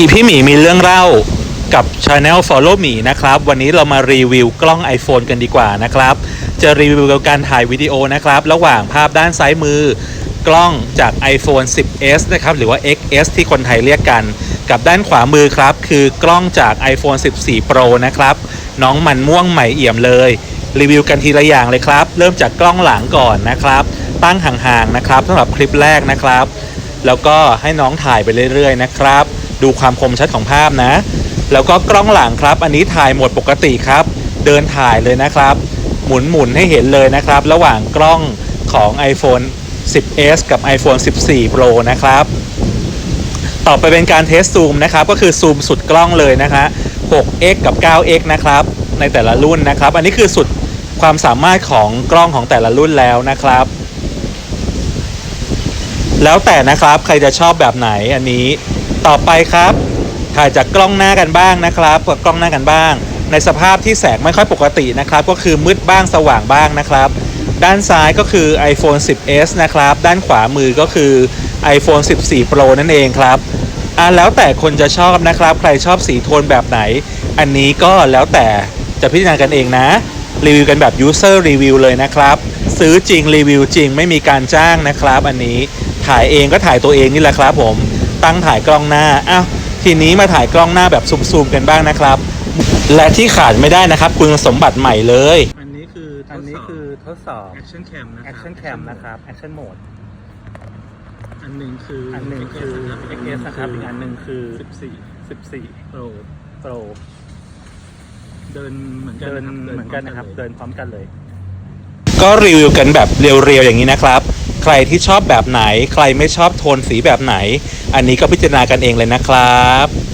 อีพี่หมีมีเรื่องเล่ากับ Channel Follow หมีนะครับ วันนี้เรามารีวิวกล้อง iPhone กันดีกว่านะครับ จะรีวิวการถ่ายวิดีโอนะครับ ระหว่างภาพด้านซ้ายมือกล้องจาก iPhone 10s นะครับ หรือว่า XS ที่คนไทยเรียกกัน กับด้านขวามือครับ คือกล้องจาก iPhone 14 Pro นะครับ น้องมันม่วงใหม่เอี่ยมเลย รีวิวกันทีละอย่างเลยครับ เริ่มจากกล้องหลังก่อนนะครับ ตั้งห่างๆนะครับสำหรับคลิปแรกนะครับ แล้วก็ให้น้องถ่ายไปเรื่อยๆนะครับ ดูความคมชัดของภาพนะ แล้วก็กล้องหลังครับ อันนี้ถ่ายโหมดปกติครับ เดินถ่ายเลยนะครับ หมุนหมุนๆให้เห็นเลยนะครับ ระหว่างกล้องของ iPhone 10s กับ iPhone 14 Pro นะครับ ต่อไปเป็นการเทสซูมนะครับ ก็คือซูมสุดกล้องเลยนะคะ 6x กับ 9x นะครับ ในแต่ละรุ่นนะครับ อันนี้คือสุดความสามารถของกล้องของแต่ละรุ่นแล้วนะครับ แล้วแต่นะครับใครจะชอบแบบไหนอันนี้ ต่อไปครับถ่ายจากกล้องหน้ากันบ้างนะครับกับกล้องหน้ากันบ้าง ในสภาพที่แสงไม่ค่อยปกตินะครับ ก็คือมืดบ้างสว่างบ้างนะครับ ด้านซ้ายก็คือ iPhone 10s นะครับ ด้านขวามือก็คือ iPhone 14 Pro นั่นเองครับอะแล้วแต่คนจะชอบนะครับ ใครชอบสีโทนแบบไหน อันนี้ก็แล้วแต่จะพิจารณากันเองนะ รีวิวกันแบบ user review เลยนะครับ ซื้อจริงรีวิวจริงไม่มีการจ้างนะครับ อันนี้ถ่ายเองก็ถ่ายตัวเองนี่แหละครับผม ตั้งถ่ายกล้องหน้าอ้าวทีนี้มาถ่ายกล้องหน้าแบบซูมๆกันบ้างนะครับ และที่ขาดไม่ได้นะครับ คุณสมบัติใหม่เลย อันนี้คืออันนี้คือทดสอบ action cam นะ action cam นะครับ action mode อันหนึ่งคืออัอันหนึ่งคือ XS นะครับอีกอันหนึ่งคือสิบสี่14 Pro Pro เดินเหมือนกันเดินครับเหมือนกันนะครับพร้เดิอมนพร้อมกันเลย ก็รีวิวกันแบบเรียวๆอย่างนี้นะครับ ใครที่ชอบแบบไหน ใครไม่ชอบโทนสีแบบไหน อันนี้ก็พิจารณากันเองเลยนะครับ